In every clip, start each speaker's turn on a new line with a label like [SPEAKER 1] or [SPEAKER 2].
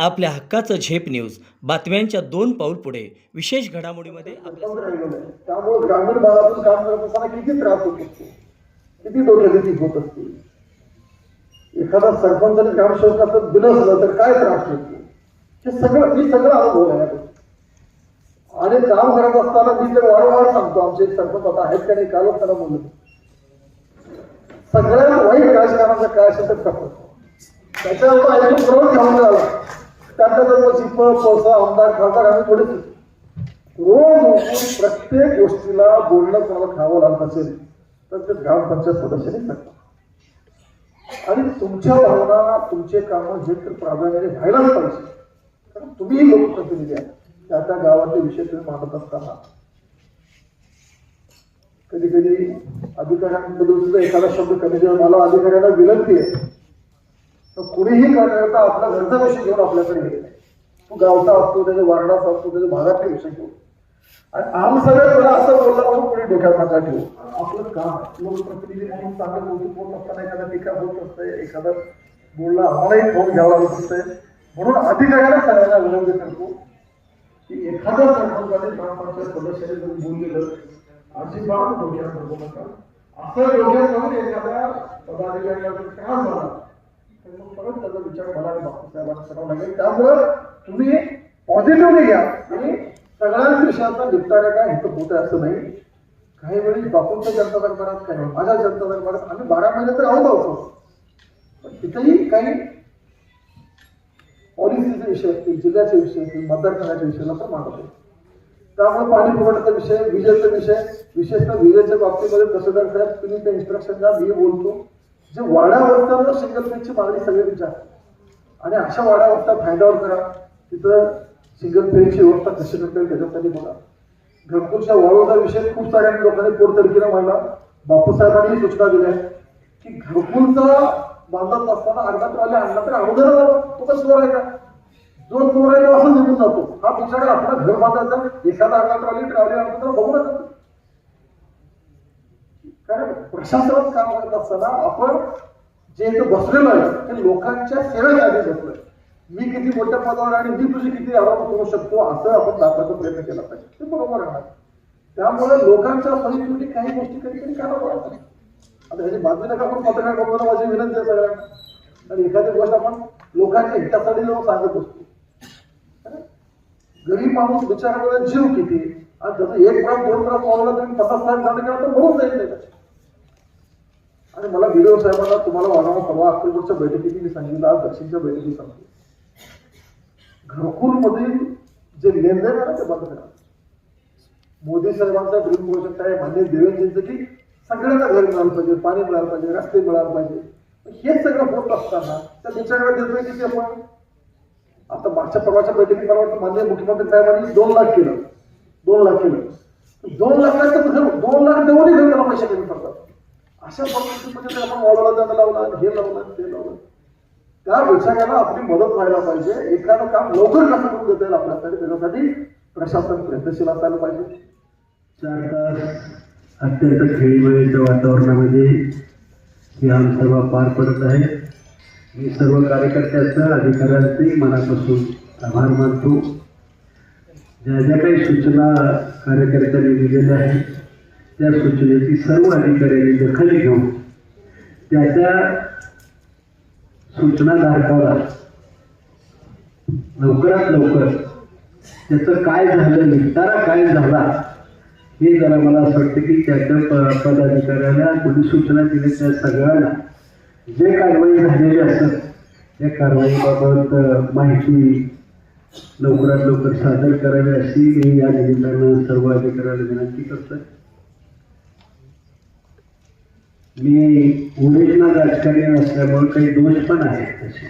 [SPEAKER 1] आपल्या हक्काचं झेप न्यूज. बातम्यांच्या दोन पाऊल पुढे. विशेष घडामोडीमध्ये आपल्या
[SPEAKER 2] त्यामुळे ग्रामीण भागातून काम करत असताना किती त्रास होत असतो? किती होत असते? एखादा सरपंचाने ग्रामसेवकाचं बिलसलं तर काय त्रास होतो? हे सगळं मी सगळं अनुभव आहे. आणि काम करत असताना मी तर वारंवार सांगतो आमचे एक सरपंच आता आहेत का नाही कालच त्यांना बोलत सगळ्यात वाईट राजकारणाचं काय असेल तर त्याच्यावर ऐकून बरोबर थांबून झाला त्यातल्या जर चिप पोसा आमदार खासदार आम्ही थोडेच. रोज उठून प्रत्येक गोष्टीला बोलणं कोणाला खावं लागत असेल तर ते ग्रामपंचायत सदस्यांनी सांगा आणि तुमच्या भावना तुमचे कामं जे तर प्राधान्याने व्हायलाच पाहिजे. कारण तुम्ही लोकप्रतिनिधी आहे. त्या त्या गावातले विषय तुम्ही मांडत असताना. कधी कधी अधिकाऱ्यांबद्दल सुद्धा एखादा शब्द कमी जेव्हा मला अधिकाऱ्यांना विनंती आहे. तर कुणीही करता आपला घरचा विषय घेऊन आपल्याकडे येत नाही तो गावचा असतो त्याच्या वार्डाचा असतो त्याच्या भागातले विषय घेऊन आणि आम सगळ्यात मला असं बोलला म्हणून कोणी डोक्यात नका ठेवू. आपलं काम आहे. लोकप्रतिनिधी म्हणून चांगलं कौतुक होत असताना एखादा टीका होत असते एखादा बोलला आम्हालाही फोन घ्यावा लागत असते. म्हणून अधिकाऱ्यांना सगळ्यांना विनंती करतो की एखाद्या सरपंचाने ग्रामपंचायत सदस्याने जर बोललेलं अजिबात डोक्यात ठेवू नका. असं डोक्यात जाऊन एखाद्या पदाधिकाऱ्याला काम त्रास झाला मग परत त्याचा विचार मला आणि बापूसाहेबांना करावा लागेल. त्यामुळं तुम्ही पॉझिटिव्हली घ्या. आणि सगळ्याच विषयांना निपटारा काय इथं होत आहे असं नाही. काही वेळी बापूंच्या जनता दरबारात काय माझ्या जनता दरबारात आम्ही बारा महिने तर आहोत आहोत. पण तिथेही काही पॉलिसीचे विषय असतील जिल्ह्याचे विषय असतील मतदारसंघाच्या विषयाला पण मागवतो त्यामुळे पाणी पुरवठ्याचा विषय विजेचा विषय विशेषतः विजेच्या बाबतीमध्ये तहसीलदार साहेब तुम्ही त्या इन्स्ट्रक्शन द्या मी बोलतो. जे वाड्या अवस्थांवर सिंगल मागणी सगळ्यात जास्त आणि अशा वाड्या अवस्था फाइंड आउट करा. तिथं सिंगल पेजची व्यवस्था कशी करता येईल त्याच्यासाठी बघा. घरकुलच्या वाळूचा विषय खूप साऱ्या लोकांनी पोटतडकीनं मांडला. बापूसाहेबांनी सूचना दिल्या. की घरकुलचा बांधत असताना अर्धा ट्रॉली आणला तर अगोदर तो तर चोर आहे का? जो चोर आहे तो असं निघून जातो. हा बिचारा आपला घर बांधायचा एखादा अर्धा ट्रॉली ट्रॉली आणतो तर बघू नका कारण प्रशासनात काम करत असताना आपण जे इथं बसलेलो आहे ते लोकांच्या सेवेसाठी बसलोय. मी किती मोठ्या पदावर आणि मी तुझी किती आरोप करू शकतो असं आपण दाखवायचा प्रयत्न केला पाहिजे. ते बरोबर आहे. त्यामुळे लोकांच्या सोयीसाठी काही गोष्टी कधी कधी करावं लागतात आता ह्याची बातमी नका आपण पत्रकार बरोबर माझी विनंती आहे सगळ्यांना. आणि एखादी गोष्ट आपण लोकांच्या हितासाठी जाऊन सांगत असतो. गरीब माणूस बिचाराकडे जीव किती आणि त्याचं एक ग्राम दोन ग्राम वाढवला तुम्ही पचास साठ झाले तर म्हणून जाईल नाही आणि मला व्हिडिओ साहेबांना तुम्हाला वाढावा परवा अक्टोबरच्या बैठकीत मी सांगितलं आज दक्षिणच्या बैठकीत सांगतो घरकुल मधील जे लेनदेन आहे ना ते बंद करा. मोदी साहेबांचा ड्रीम प्रोजेक्ट आहे मान्य देवेंद्रजींचं की सगळ्यांना घर मिळालं पाहिजे पाणी मिळालं पाहिजे रस्ते मिळायला पाहिजे. हे सगळं होत असताना त्या त्यांच्याकडे देतोय किती आपण आता मागच्या परवाच्या बैठकीत मला वाटतं मान्य मुख्यमंत्री साहेबांनी दोन लाख केलं. दोन लाख केलं. दोन लाखाचं म्हणजे दोन लाख देऊनही घर त्याला पैसे कमी पडतात. अशा पद्धतीमध्ये जर आपण वाढवला जाणं लावला हे लावलं ते लावलं. त्या व्यवसायाला आपली मदत व्हायला पाहिजे. एखादं काम लवकर कसं करून देता येईल आपल्यासाठी त्याच्यासाठी प्रशासन प्रयत्नशील असायला पाहिजे.
[SPEAKER 3] चार तास अत्यंत खेळीमेळीच्या वातावरणामध्ये ही आमसभा पार पडत आहे. मी सर्व कार्यकर्त्यांचा अधिकाऱ्यांचे मनापासून आभार मानतो. ज्या ज्या काही सूचना कार्यकर्त्यांनी दिलेल्या आहेत त्या सूचनेची सर्व अधिकाऱ्यांनी दखल घेऊन त्याच्या त्या सूचना धारकाला लवकरात लवकर त्याचं काय झालं निपटारा काय झाला हे जरा मला असं वाटतं की त्याच्या पदाधिकाऱ्याला कोणी सूचना दिल्या त्या सगळ्यांना जे कारवाई झालेली असतात त्या कारवाईबाबत माहिती लवकरात लवकर सादर करावी अशी मी या निमित्तानं सर्व अधिकाऱ्याला विनंती करतो मी ओरिजिनल राजकारणी असल्यामुळे काही दोष पण आहेत तसे.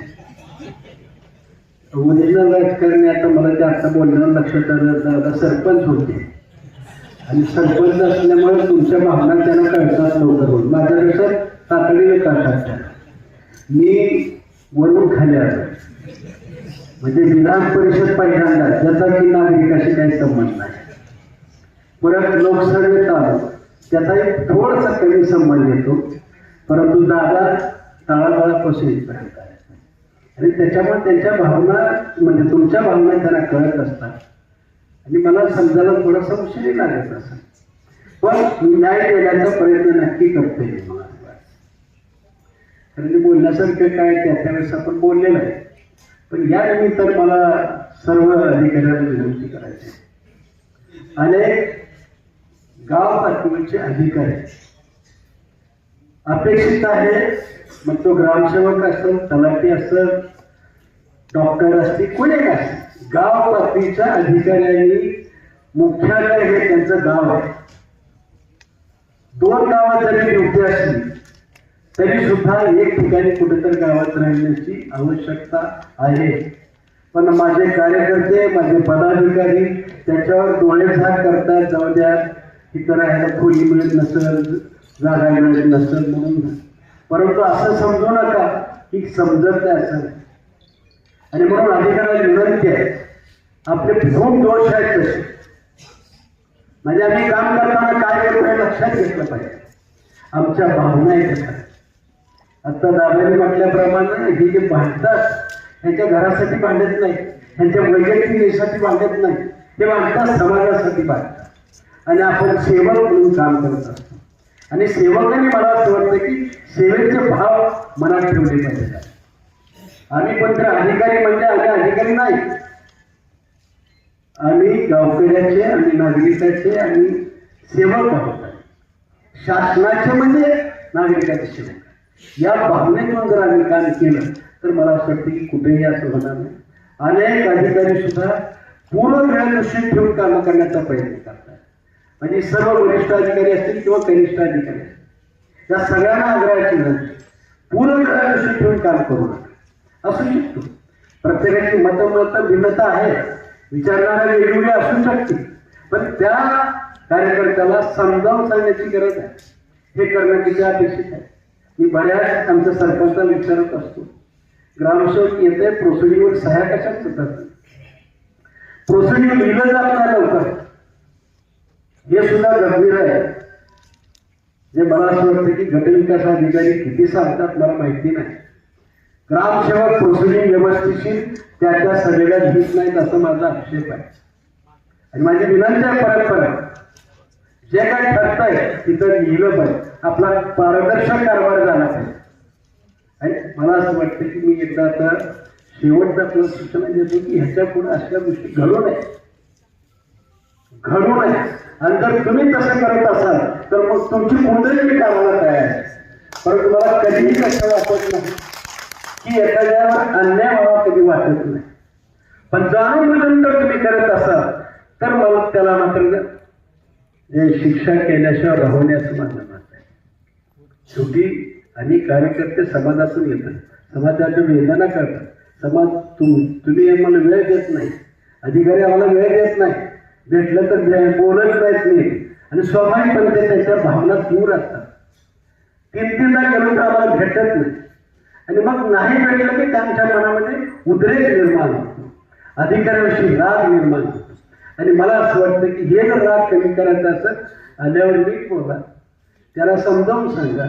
[SPEAKER 3] ओरिजिनल राजकारणी आता मला जास्त बोलणं लक्षात आलं आता सरपंच होते. आणि सरपंच असल्यामुळे तुमच्या भावना त्यांना कळतात लवकर होईल माझ्यापेक्षा तातडीने कळतात मी वरून खाली आलो. म्हणजे विधान परिषद पहिल्यांदा ज्याचा की नागरिकाशी काही संबंध नाही. परत लोकसभेत आलो. त्याचा एक थोडासा कमी संबंध येतो परंतु दादा तळागाळापासून इथपर्यंत आहे. आणि त्याच्यामुळे त्यांच्या भावना म्हणजे तुमच्या भावना त्यांना कळत असतात. आणि मला समजायला थोडासा उशीरही लागत असं पण न्याय देण्याचा प्रयत्न नक्की करते येईल मला. कारण ते बोलण्यासारखं काय त्या त्यावेळेस आपण बोललेलं आहे. पण या निमित्तानं मला सर्व अधिकाऱ्यांना विनंती करायची अनेक गाव पातळीचे अधिकारी. अपेक्षित आहे मग तो ग्रामसेवक असेल तलाठी असेल डॉक्टर असतील कोणी काय असेल गाव पातळीच्या अधिकाऱ्यांनी मुख्यालय हे त्यांचं गाव आहे. दोन गावात जरी ड्युटी असली तरी सुद्धा एक ठिकाणी कुठेतरी गावात राहण्याची आवश्यकता आहे. पण माझे कार्यकर्ते माझे पदाधिकारी त्याच्यावर डोळे झाक करतात जाऊ द्या. तिथं राहायला खोली मिळत नसेल जागा मिळत नसेल म्हणून. परंतु असं समजू नका की समजत नाही असं. आणि म्हणून अधिकाऱ्याला विनंती आहे आपले खूप दोष आहेत तसे. म्हणजे आम्ही काम करताना काय करतोय लक्षात घेतलं पाहिजे. आमच्या भावना आहेत आता दादाने म्हटल्याप्रमाणे हे जे भांडतात त्यांच्या घरासाठी भांडत नाही त्यांच्या वैयक्तिक देशासाठी भांडत नाही ते भांडतात समाजासाठी भांडतात. आणि आपण सेवक म्हणून काम करत असतो आणि सेवकाने मला असं वाटतं की सेवेचे भाव मनात ठेवले पाहिजेत. आम्ही पण तर अधिकारी म्हणजे आम्ही अधिकारी नाही. आम्ही गावकऱ्याचे आणि नागरिकाचे आणि सेवक आहोत. शासनाचे म्हणजे नागरिकाचे सेवक. या भावनेतून जर आम्ही काम केलं तर मला असं वाटतं की कुठेही असं होणार नाही. अनेक अधिकारी सुद्धा पूर्ण वेळ निश्चित ठेवून कामं करण्याचा प्रयत्न करतात. म्हणजे सर्व वरिष्ठ अधिकारी असतील किंवा कनिष्ठ अधिकारी असतील. या सगळ्यांना आग्रहाची विनंती पूर्ण वेळ ठेवून काम करू नका? असू शकतो. प्रत्येकाची मतमत भिन्नता आहे विचारणारे वेगवेगळे असू शकतील. पण त्या कार्यकर्त्याला समजावून सांगण्याची गरज आहे. हे करणं किती अपेक्षित आहे? मी बऱ्याच आमच्या सरपंचा विचारत असतो. ग्रामसेवक येते प्रोसिडिंगवर सहाय्या कशात होतात प्रोसिडिंग लिहिलं जात नाही लवकर. हे सुद्धा गंभीर आहे. जे मला असं वाटतं की गटविकास अधिकारी किती सांगतात मला माहिती नाही. ग्रामसेवक प्रोसिडिंग व्यवस्थेशी त्या त्या सगळ्या घेत नाहीत असं माझा आक्षेप आहे. आणि माझी विनंती आहे परंपरा जे काय ठरतंय तिथं लिहिलं पाहिजे आपला पारदर्शक कारभार झाला पाहिजे. आणि मला असं वाटतं की मी एकदा आता शेवटचा आपल्याला सूचना देतो की ह्याच्या पुढे अशा गोष्टी घडू नये. घडू नये. आणि जर तुम्ही तसं करत असाल तर मग तुमची कुंडली मी कामाला तयार आहे. परंतु मला कधीही कसं वाटत नाही की एखाद्यावर अन्याय व्हावा कधी वाटत नाही. पण जाणून बुजून जर तुम्ही करत असाल तर मला त्याला मात्र जे शिक्षा केल्याशिवाय राहणे माझं मत आहे. शेवटी आणि कार्यकर्ते समाजातून येतात. समाजाच्या वेदना करतात. समाज तुम तुम्ही आम्हाला वेळ देत नाही. अधिकारी आम्हाला वेळ देत नाही. भेटलं तर बोलत नाहीत नाही आणि स्वाभाविकपणे त्यांच्या भावना दूर असतात. कितीदा तीनदा गेलो तर आम्हाला भेटत नाही. आणि मग नाही भेटलं की त्यांच्या मनामध्ये उद्रेक निर्माण होतो. अधिकाऱ्याविषयी राग निर्माण होतो. आणि मला असं वाटतं की हे जर राग कमी करायचं असं आल्यावर मी बोला. त्याला समजावून सांगा.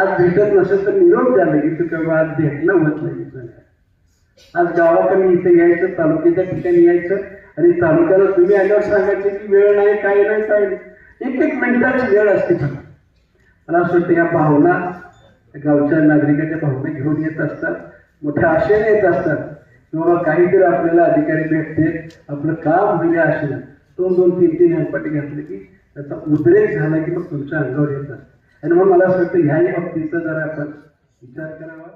[SPEAKER 3] आज भेटत नसेल तर निरोप द्या की तू केव्हा आज भेटणं होत नाही. सांगा आज गावाकडे इथे यायचं तालुक्याच्या ठिकाणी यायचं आणि तालुक्याला तुम्ही आल्यावर सांगायचं की वेळ नाही काय नाही काय नाही. एक एक मिनिटाची वेळ असते मला असं वाटतं या भावना गावच्या नागरिकाच्या भावना घेऊन येत असतात मोठ्या आशेने येत असतात की बाबा काहीतरी आपल्याला अधिकारी भेटते आपलं काम म्हणजे होईल आशेनं दोन दोन तीन तीन हंपाटी घातले की त्याचा उद्रेक झाला की मग तुमच्या अंगावर येत असतात आणि मग मला असं वाटतं ह्याही बाबतीचा जरा आपण विचार करावा